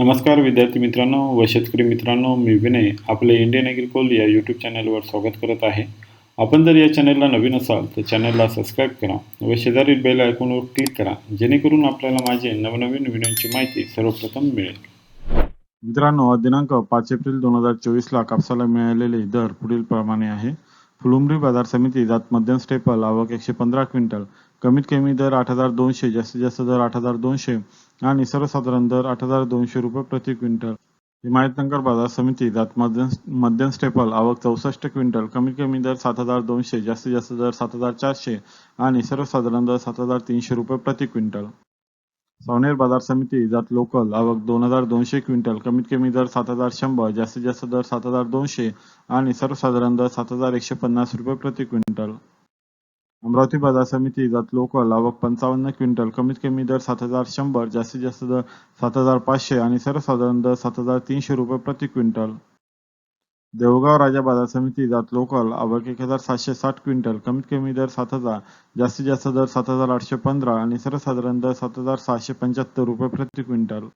नमस्कार विद्यार्थी मित्रांनो व शेतकरी मित्रांनो मी विनय आपले इंडियन ॲग्रिकोल या यूट्यूब चॅनलवर स्वागत करत आहे. आपण जर या चॅनलला नवीन असाल तर चॅनलला सबस्क्राईब करा व शेजारील बेल आयकॉनवर क्लिक करा जेणेकरून आपल्याला माझे नवनवीन व्हिडिओची माहिती सर्वप्रथम मिळेल. मित्रांनो दिनांक पाच एप्रिल दोन हजार चोवीसला कापसाला मिळालेले दर पुढील प्रमाणे आहे. फुलुंब्री बाजार समिती जात मध्यम स्टेपल आवक एकशे पंधरा क्विंटल कमीत कमी दर आठ हजार दोनशे जास्तीत जास्त दर आठ हजार दोनशे आणि सर्वसाधारण दर आठ हजार दोनशे रुपये प्रति क्विंटल. हिमायतनगर बाजार समिती जात मध्यम मध्यम स्टेपल आवक चौसष्ट क्विंटल. कमीत कमी दर सात हजार दोनशे जास्तीत जास्त दर सात हजार चारशे आणि सर्वसाधारण दर सात हजार तीनशे रुपये प्रति क्विंटल. सावनेर बाजार समिती जात लोकल आवक दोन हजार दोनशे क्विंटल. कमीत कमी दर सात हजार शंभर जास्तीत जास्त दर सात हजार दोनशे आणि सर्वसाधारण दर सात हजार एकशे पन्नास रुपये प्रति क्विंटल. अमरावती बाजार समिती जात लोकल आवक पंचावन्न क्विंटल कमीत कमी दर सात हजार शंभर जास्तीत जास्त दर सात हजार पाचशे आणि सर्वसाधारण दर सात हजार तीनशे रुपये प्रति क्विंटल. देवगाव राजा बाजार समिती जात लोकल आवक एक हजार सातशे साठ क्विंटल कमीत कमी दर सात हजार जास्तीत जास्त दर सात हजार आठशे पंधरा आणि सर्वसाधारण दर सात हजार सहाशे पंच्याहत्तर रुपये प्रति क्विंटल.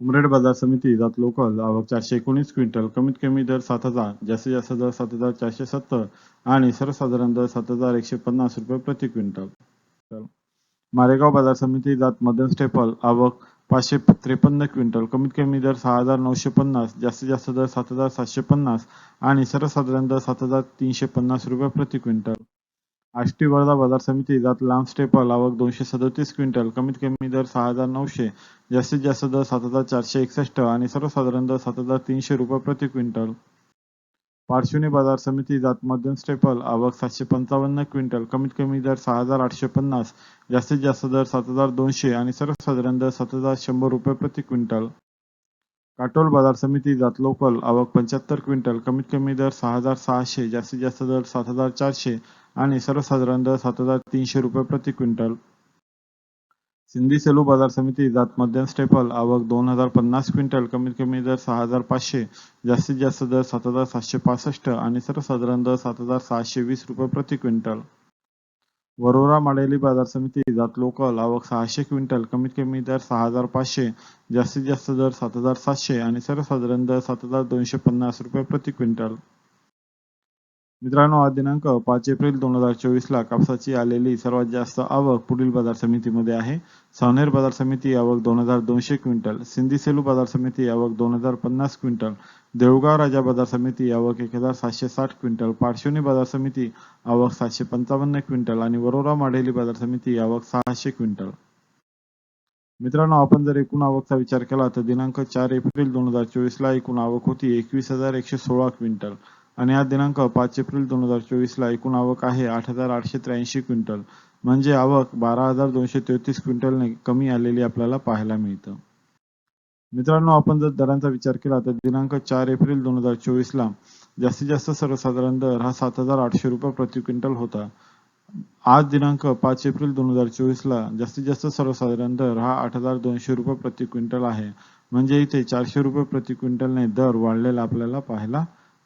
उमरेड बाजार समिती जात लोकल आवक चारशे एकोणीस क्विंटल कमीत कमी दर सात हजार जास्तीत जास्त दर सात हजार चारशे सत्तर आणि सर्वसाधारण दर सात हजार एकशे पन्नास रुपये प्रति क्विंटल. मारेगाव बाजार समिती जात मदन स्टेपल आवक पाचशे त्रेपन्न क्विंटल कमीत कमी दर सहा हजार नऊशे पन्नास जास्तीत जास्त दर सात हजार सातशे पन्नास आणि सर्वसाधारण दर सात हजार तीनशे पन्नास रुपये प्रति क्विंटल. आष्टी वर्धा बाजार समिती जात लांब स्टेपल आवक दोनशे सदोतीस क्विंटल कमीत कमी दर सहा हजार नऊशे जास्तीत जास्त दर सात हजार चारशे एकसष्ट आणि सर्वसाधारण दर सात हजार तीनशे रुपये प्रति क्विंटल. पार्श्वनी बाजार समिती जात मध्यम स्टेपल आवक सातशे पंचावन्न क्विंटल कमीत कमी दर सहा हजार आठशे पन्नास जास्तीत जास्त दर सात हजार दोनशे आणि सर्वसाधारण दर सात हजार शंभर रुपये प्रति क्विंटल. काटोल बाजार समिती जात लोकल आवक पंच्याहत्तर क्विंटल कमीत कमी दर सहा हजार सहाशे जास्तीत जास्त दर सात हजार चारशे आणि सर्वसाधारण दर सात हजार तीनशे रुपये प्रति क्विंटल. सिंधी सेलू बाजार समिती जात मध्यम स्टेपल आवक दोन हजार पन्नास क्विंटल कमीत कमी दर सहा हजार पाचशे जास्तीत जास्त दर सात हजार सातशे पासष्ट आणि सर्वसाधारण दर सात हजार सहाशे वीस रुपये प्रति क्विंटल. वरोरा माडेली बाजार समिती जात लोकल आवक सहाशे क्विंटल कमीत कमी दर सहा हजार पाचशे जास्तीत जास्त दर सात हजार सातशे आणि सर्वसाधारण दर सात हजार दोनशे पन्नास रुपये प्रति क्विंटल. मित्रांनो आज दिनांक पाच एप्रिल दोन हजार चोवीसला कापसाची आलेली सर्वात जास्त आवक पुढील बाजार समितीमध्ये आहे. सावनेर बाजार समिती आवक दोन हजार दोनशे क्विंटल सिंधी सेलू बाजार समिती आवक दोन हजार पन्नास क्विंटल देवगाव राजा बाजार समिती आवक एक हजार सातशे साठ क्विंटल पारशिवनी बाजार समिती आवक सातशे पंचावन्न क्विंटल आणि वरोरा माढेली बाजार समिती आवक सहाशे क्विंटल. मित्रांनो आपण जर एकूण आवकचा विचार केला तर दिनांक चार एप्रिल दोन हजार चोवीसला एकूण आवक होती एकवीस हजार एकशे सोळा क्विंटल. आणि आज दिनांक पाच एप्रिल दोन हजार चोवीसला एकूण आवक आहे आठ हजार आठशे त्र्याऐंशी क्विंटल. म्हणजे आवक बारा हजार दोनशे तेहतीस क्विंटलने कमी आलेली आपल्याला पाहायला मिळतं. मित्रांनो आपण जर दरांचा विचार केला तर दिनांक चार एप्रिल दोन हजार चोवीसला जास्तीत जास्त सर्वसाधारण दर हा सात हजार आठशे रुपये प्रति क्विंटल होता. आज दिनांक पाच एप्रिल दोन हजार चोवीसला जास्तीत जास्त सर्वसाधारण दर हा आठ हजार दोनशे रुपये प्रति क्विंटल आहे. म्हणजे इथे चारशे रुपये प्रति क्विंटलने दर वाढलेला आपल्याला पाहायला